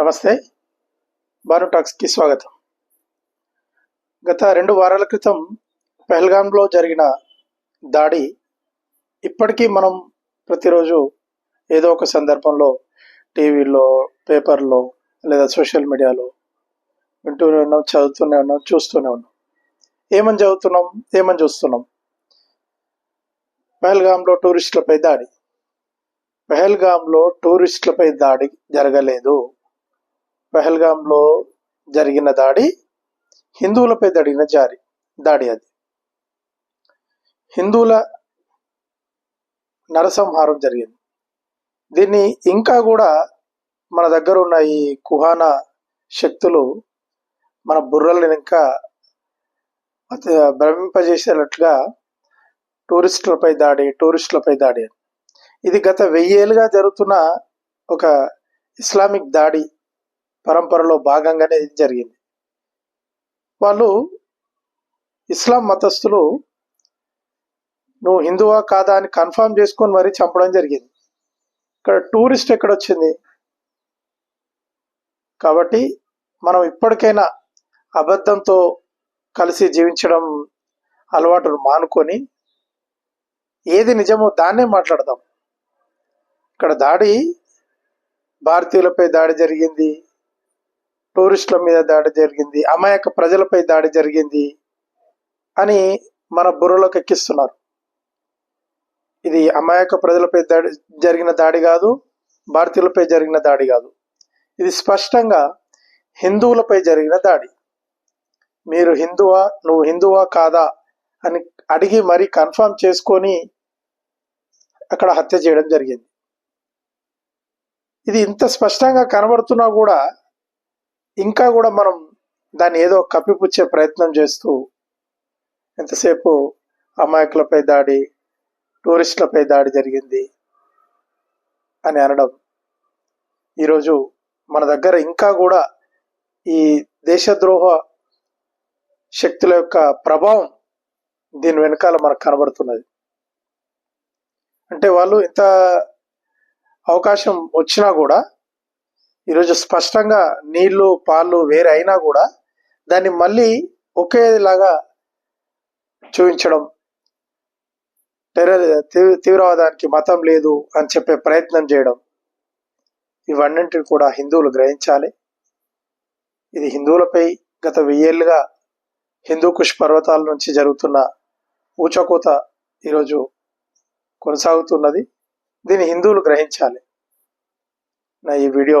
నమస్తే. బాను టాక్స్కి స్వాగతం. గత రెండు వారాల క్రితం పెహల్గాంలో జరిగిన దాడి ఇప్పటికీ మనం ప్రతిరోజు ఏదో ఒక సందర్భంలో టీవీలో పేపర్లో లేదా సోషల్ మీడియాలో వింటూనే ఉన్నాం చదువుతూనే ఉన్నాం చూస్తూనే ఉన్నాం. ఏమని చదువుతున్నాం ఏమని చూస్తున్నాం? పెహల్గాంలో టూరిస్టులపై దాడి. పెహల్గాంలో టూరిస్టులపై దాడి జరగలేదు. పెహల్గాంలో జరిగిన దాడి హిందువులపై జరిగిన జారి దాడి అది. హిందువుల నరసంహారం జరిగింది. దీన్ని ఇంకా కూడా మన దగ్గర ఉన్న ఈ కుహాన శక్తులు మన బుర్రల్ని ఇంకా భ్రమింపజేసేటట్లుగా టూరిస్టులపై దాడి టూరిస్టులపై దాడి ఇది గత వెయ్యేళ్ళుగా జరుగుతున్న ఒక ఇస్లామిక్ దాడి పరంపరలో భాగంగానే ఇది జరిగింది. వాళ్ళు ఇస్లాం మతస్థులు నువ్వు హిందువా కాదా అని కన్ఫర్మ్ చేసుకొని మరీ చంపడం జరిగింది. ఇక్కడ టూరిస్ట్ ఎక్కడొచ్చింది? కాబట్టి మనం ఇప్పటికైనా అబద్ధంతో కలిసి జీవించడం అలవాటును మానుకొని ఏది నిజమో దాన్నే మాట్లాడదాం. ఇక్కడ దాడి భారతీయులపై దాడి జరిగింది. టూరిస్టుల మీద దాడి జరిగింది అమాయక ప్రజలపై దాడి జరిగింది అని మన బుర్రలోకి ఎక్కిస్తున్నారు. ఇది అమాయక ప్రజలపై దాడి జరిగిన దాడి కాదు భారతీయులపై జరిగిన దాడి కాదు. ఇది స్పష్టంగా హిందువులపై జరిగిన దాడి. మీరు హిందువా నువ్వు హిందువా కాదా అని అడిగి మరీ కన్ఫర్మ్ చేసుకొని అక్కడ హత్య చేయడం జరిగింది. ఇది ఇంత స్పష్టంగా కనబడుతున్నా కూడా ఇంకా కూడా మనం దాన్ని ఏదో కప్పిపుచ్చే ప్రయత్నం చేస్తూ ఎంతసేపు అమాయకులపై దాడి టూరిస్టులపై దాడి జరిగింది అని అనడం. ఈరోజు మన దగ్గర ఇంకా కూడా ఈ దేశద్రోహ శక్తుల యొక్క ప్రభావం దీని వెనకాల మనకు కనబడుతున్నది. అంటే వాళ్ళు ఇంత అవకాశం వచ్చినా కూడా ఈరోజు స్పష్టంగా నీళ్ళు పాలు వేరే అయినా కూడా దాన్ని మళ్ళీ ఒకేలాగా చూపించడం టెర్రర్ తీవ్రవాదానికి మతం లేదు అని చెప్పే ప్రయత్నం చేయడం ఇవన్నింటిని కూడా హిందువులు గ్రహించాలి. ఇది హిందువులపై గత వెయ్యేళ్ళుగా హిందూ కుష్ పర్వతాల నుంచి జరుగుతున్న ఊచకోత ఈరోజు కొనసాగుతున్నది. దీన్ని హిందువులు గ్రహించాలి. నా ఈ వీడియో